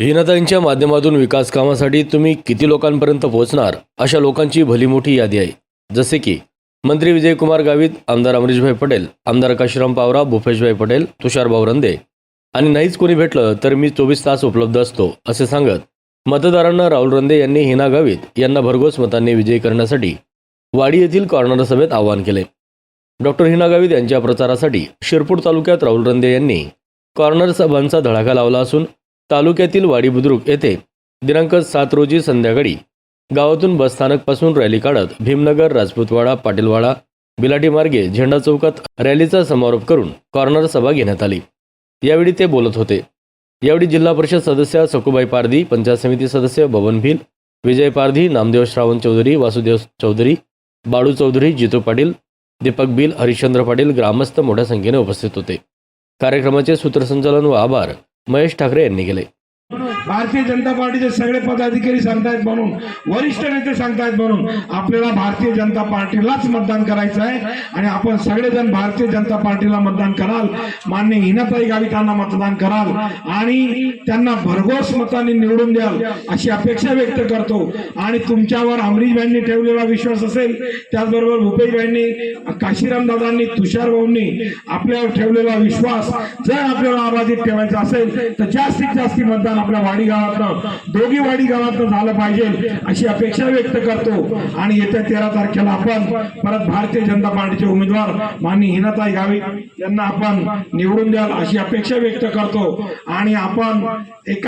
हिनाताईंच्या माध्यमातून विकास कामासाठी तुम्ही किती लोकांपर्यंत पोहोचणार अशा लोकांची भली मोठी यादी आहे. जसे की मंत्री विजयकुमार गावित आमदार अमरीशभाई पटेल आमदार काशीराम पावरा भूपेशभाई पटेल तुषारभाऊ रंदे आणि नाहीच कोणी भेटलं तर मी चोवीस तास उपलब्ध असतो असे सांगत मतदारांना राहुल रंदे यांनी हिना गावित यांना भरघोस मतांनी विजयी करण्यासाठी वाडी येथील कॉर्नर सभेत आवाहन केले. डॉक्टर हिना गावित यांच्या प्रचारासाठी शिरपूर तालुक्यात राहुल रंदे यांनी कॉर्नर सभांचा धडाका लावला असून तालुक्यातील वाडी बुद्रुक येथे दिनांक सात रोजी संध्याकाळी गावातून बसस्थानकपासून रॅली काढत भीमनगर राजपूतवाडा पाटीलवाडा बिलाटी मार्गे झेंडा चौकात रॅलीचा समारोप करून कॉर्नर सभा घेण्यात आली. यावेळी ते बोलत होते. यावेळी जिल्हा परिषद सदस्य सकुबाई पारधी पंचायत समिती सदस्य बबन भिल विजय पारधी नामदेव श्रावण चौधरी वासुदेव चौधरी बाळू चौधरी जितू पाटील दीपक बिल हरिश्चंद्र पाटील ग्रामस्थ मोठ्या संख्येने उपस्थित होते. कार्यक्रमाचे सूत्रसंचालन व आभार महेश ठाकरे यांनी केले. भारतीय जनता पार्टीचे सगळे पदाधिकारी सांगतायत म्हणून वरिष्ठ नेते सांगतायत म्हणून आपल्याला भारतीय जनता पार्टीलाच मतदान करायचं आहे आणि आपण सगळेजण भारतीय जनता पार्टीला मतदान कराल मान्य हिनाताई गावितांना मतदान कराल आणि त्यांना भरघोस मतांनी निवडून द्याल अशी अपेक्षा व्यक्त करतो. आणि तुमच्यावर अमरीशभाईंनी ठेवलेला विश्वास असेल त्याचबरोबर भूपेशभाईंनी काशीराम दादांनी तुषार भाऊंनी आपल्यावर ठेवलेला विश्वास जर आपल्याला अबाधित ठेवायचा असेल तर जास्तीत जास्त मतदान आपल्या वाडी गावातनं दोघी वाडी गावातनं झालं पाहिजे अशी अपेक्षा व्यक्त करतो. आणि येत्या तेरा तारखेला आपण परत भारतीय जनता पार्टीचे उमेदवार माननीय हिनाताई गावित यांना आपण निवडून द्याल अशी अपेक्षा व्यक्त करतो. आणि आपण एक